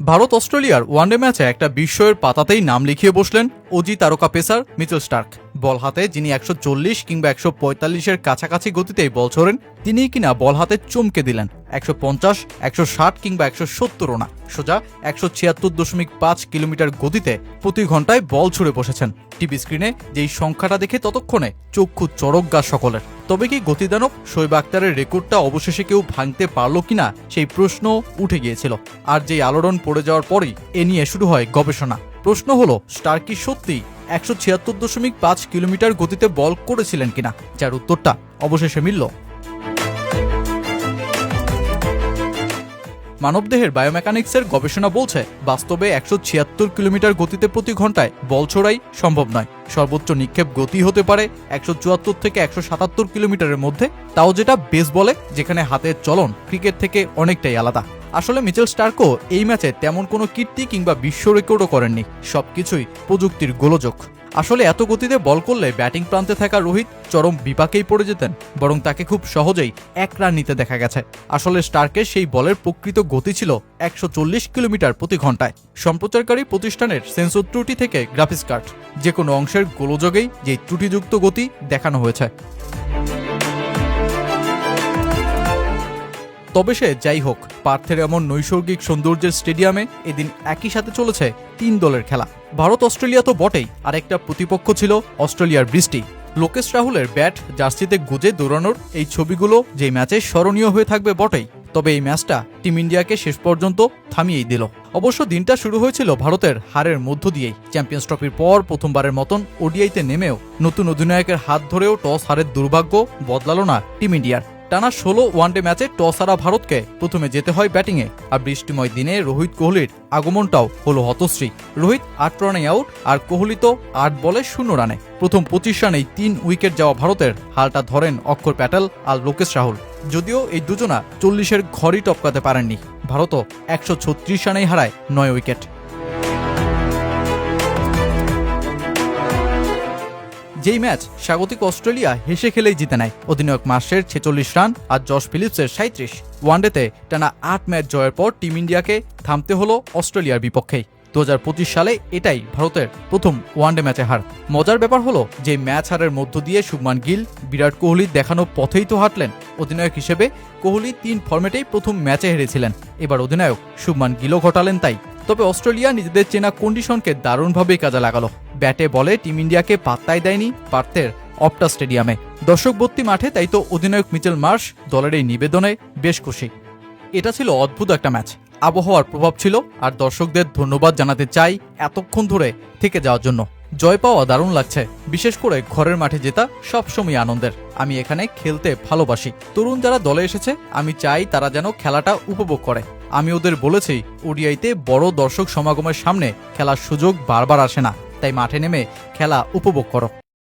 ভারত অস্ট্রেলিয়ার ওয়ানডে ম্যাচে একটা বিস্ময়ের পাতাতেই নাম লিখিয়ে বসলেন অজি তারকা পেসার মিচেল স্টার্ক। বল হাতে যিনি একশো চল্লিশ কিংবা একশো পঁয়তাল্লিশের কাছাকাছি গতিতেই বল ছোড়েন, তিনি কিনা বল হাতে চমকে দিলেন। একশো পঞ্চাশ, একশো ষাট কিংবা একশো সত্তরও না। সোজা একশো ছিয়াত্তর দশমিক পাঁচ কিলোমিটার গতিতে প্রতি ঘন্টায় বল ছুড়ে বসেছেন। টিভি স্ক্রিনে যেই সংখ্যাটা দেখে ততক্ষণে চক্ষু চড়ক গা সকলের। তবে কি গতিদানব শৈব আক্তারের রেকর্ডটা অবশেষে কেউ ভাঙতে পারল কিনা সেই প্রশ্ন উঠে গিয়েছিল। আর যেই আলোড়ন পড়ে যাওয়ার পরই এ নিয়ে শুরু হয় গবেষণা। প্রশ্ন হলো, স্টার কি সত্যি একশো ছিয়াত্তর দশমিক পাঁচ কিলোমিটার গতিতে বল করেছিলেন কিনা? যার উত্তরটা অবশেষে মিলল। মানবদেহের বায়োমেকানিক্সের গবেষণা বলছে, বাস্তবে একশো ছিয়াত্তর কিলোমিটার গতিতে প্রতি ঘন্টায় বল ছোড়াই সম্ভব নয়। সর্বোচ্চ নিক্ষেপ গতি হতে পারে একশো চুয়াত্তর থেকে একশো সাতাত্তর কিলোমিটারের মধ্যে। তাও যেটা বেস বলে যেখানে হাতের চলন ক্রিকেট থেকে অনেকটাই আলাদা। আসলে মিচেল স্টার্কও এই ম্যাচে তেমন কোনো কীর্তি কিংবা বিশ্ব রেকর্ডও করেননি, সবকিছুই প্রযুক্তির গোলযোগ। আসলে এত গতিতে বল করলে ব্যাটিং প্রান্তে থাকা রোহিত চরম বিপাকেই পড়ে যেতেন, বরং তাকে খুব সহজেই এক রান নিতে দেখা গেছে। আসলে স্টার্কের সেই বলের প্রকৃত গতি ছিল একশো চল্লিশ কিলোমিটার প্রতি ঘন্টায় সম্প্রচারকারী প্রতিষ্ঠানের সেন্সর ত্রুটি থেকে গ্রাফিক্স কার্ড যে কোনো অংশের গোলযোগেই যে ত্রুটিযুক্ত গতি দেখানো হয়েছে। তবে সে যাই হোক, পার্থের এমন নৈসর্গিক সৌন্দর্যের স্টেডিয়ামে এদিন একই সাথে চলেছে তিন দলের খেলা। ভারত অস্ট্রেলিয়া তো বটেই আরেকটা প্রতিপক্ষ ছিল অস্ট্রেলিয়ার বৃষ্টি। লোকেশ রাহুলের ব্যাট জার্সিতে গুজে দৌড়ানোর এই ছবিগুলো যে ম্যাচে স্মরণীয় হয়ে থাকবে বটেই, তবে এই ম্যাচটা টিম ইন্ডিয়াকে শেষ পর্যন্ত থামিয়েই দিল। অবশ্য দিনটা শুরু হয়েছিল ভারতের হারের মধ্য দিয়েই। চ্যাম্পিয়ন্স ট্রফির পর প্রথমবারের মতন ওডিআইতে নেমেও নতুন অধিনায়কের হাত ধরেও টস হারের দুর্ভাগ্য বদলালো না টিম ইন্ডিয়ার। টানা ষোলো ওয়ানডে ম্যাচে টস হারা ভারতকে প্রথমে যেতে হয় ব্যাটিংয়ে, আর বৃষ্টিময় দিনে রোহিত কোহলির আগমনটাও হলো হতশ্রী। রোহিত আট রানে আউট আর কোহলি তো আট বলে শূন্য রানে। প্রথম পঁচিশ রানেই তিন উইকেট যাওয়া ভারতের, হালটা ধরেন অক্ষর প্যাটেল আর লোকেশ রাহুল। যদিও এই দুজনা চল্লিশের ঘরই টপকাতে পারেননি, ভারতও একশো ছত্রিশ রানেই হারায় নয় উইকেট। যেই ম্যাচ স্বাগতিক অস্ট্রেলিয়া হেসে খেলেই জিতে নেয়। অধিনায়ক মার্শের ছেচল্লিশ রান আর জশ ফিলিপসের সাঁত্রিশ ওয়ানডেতে টানা আট ম্যাচ জয়ের পর টিম ইন্ডিয়াকে থামতে হলো অস্ট্রেলিয়ার বিপক্ষেই। দু হাজার পঁচিশ সালে এটাই ভারতের প্রথম ওয়ানডে ম্যাচে হার। মজার ব্যাপার হলো যে ম্যাচ হারের মধ্য দিয়ে শুভমান গিল, বিরাট কোহলির দেখানো পথেই তো হাঁটলেন। অধিনায়ক হিসেবে কোহলি তিন ফর্মেটেই প্রথম ম্যাচে হেরেছিলেন। এবার অধিনায়ক শুভমান গিলও ঘটালেন তাই। তবে অস্ট্রেলিয়া নিজেদের চেনা কন্ডিশনকে দারুণভাবেই কাজে লাগালো। ব্যাটে বলে টিম ইন্ডিয়াকে পাত্তাই দেয়নি পার্থের অপটা স্টেডিয়ামে। দর্শক দর্শকবর্তী মাঠে তাই তো অধিনায়ক মিচেল মার্শ দলের এই নিবেদনে বেশ খুশি। এটা ছিল অদ্ভুত একটা ম্যাচ। আবহাওয়ার প্রভাব ছিল, আর দর্শকদের ধন্যবাদ জানাতে চাই এতক্ষণ ধরে থেকে যাওয়ার জন্য। জয় পাওয়া দারুণ লাগছে, বিশেষ করে ঘরের মাঠে জেতা সবসময় আনন্দের। আমি এখানে খেলতে ভালোবাসি। তরুণ যারা দলে এসেছে, আমি চাই তারা যেন খেলাটা উপভোগ করে। আমি ওদের বলেছি, ওডিআইতে বড় দর্শক সমাগমের সামনে খেলার সুযোগ বারবার আসে না। তাই মাঠে নেমে খেলা উপভোগ করো।